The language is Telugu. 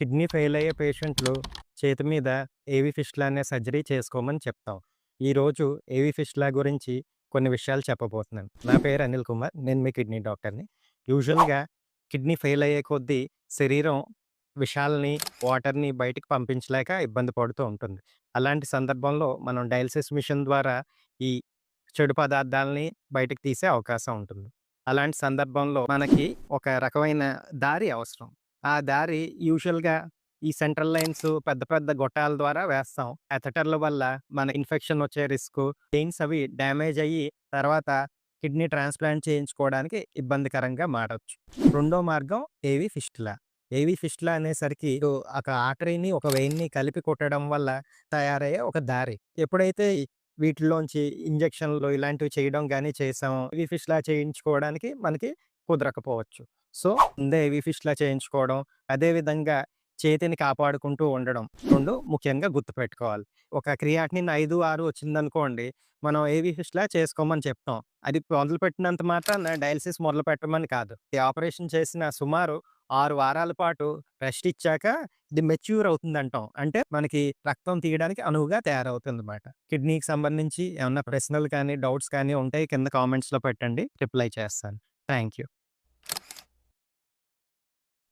కిడ్నీ ఫెయిల్ అయ్యే పేషెంట్లు చేతి మీద ఏవి ఫిష్లా అనే సర్జరీ చేసుకోమని చెప్తాం. ఈరోజు ఏవి ఫిష్లా గురించి కొన్ని విషయాలు చెప్పబోతున్నాను. నా పేరు అనిల్ కుమార్. నేను మీ కిడ్నీ డాక్టర్‌ని. యూజువల్‌గా కిడ్నీ ఫెయిల్ అయ్యే కొద్దీ శరీరం విషాలని, వాటర్‌ని బయటకు పంపించలేక ఇబ్బంది పడుతూ ఉంటుంది. అలాంటి సందర్భంలో మనం డయాలసిస్ మిషన్ ద్వారా ఈ చెడు పదార్థాలని బయటకు తీసే అవకాశం ఉంటుంది. అలాంటి సందర్భంలో మనకి ఒక రకమైన దారి అవసరం. ఆ దారి యూజువల్‌గా ఈ సెంట్రల్ లైన్స్ పెద్ద పెద్ద గొట్టాల ద్వారా వేస్తాం. ఎథటర్ల వల్ల మన ఇన్ఫెక్షన్ వచ్చే రిస్క్ పెయిన్స్ అవి డ్యామేజ్ అయ్యి తర్వాత కిడ్నీ ట్రాన్స్‌ప్లాంట్ చేయించుకోవడానికి ఇబ్బందికరంగా మారొచ్చు. రెండో మార్గం ఏవి ఫిస్టులా. ఏవి ఫిస్టులా అనేసరికి ఒక ఆటరీని ఒక వెయిన్‌ని కలిపి కొట్టడం వల్ల తయారయ్యే ఒక దారి. ఎప్పుడైతే వీటిలోంచి ఇంజక్షన్లు ఇలాంటివి చేయడం కానీ చేసాము ఏవి ఫిస్టులా చేయించుకోవడానికి మనకి కుదరకపోవచ్చు. సో, ముందే ఏవి ఫిష్లా చేయించుకోవడం, అదే విధంగా చేతిని కాపాడుకుంటూ ఉండడం రెండు ముఖ్యంగా గుర్తుపెట్టుకోవాలి. ఒక క్రియాటినిన్ 5, 6 వచ్చిందనుకోండి, మనం ఏవి ఫిష్లా చేసుకోమని చెప్తాం. అది మొదలుపెట్టినంత మాత్రాన మొదలు పెట్టమని కాదు. ఈ ఆపరేషన్ చేసిన సుమారు ఆరు వారాల పాటు రెస్ట్ ఇచ్చాక ఇది మెచ్యూర్ అవుతుందంటాం. అంటే మనకి రక్తం తీయడానికి అనువుగా తయారవుతుందన్నమాట. కిడ్నీకి సంబంధించి ఏమన్నా ప్రశ్నలు కానీ, డౌట్స్ కానీ ఉంటే కింద కామెంట్స్‌లో పెట్టండి. రిప్లై చేస్తాను. Thank you.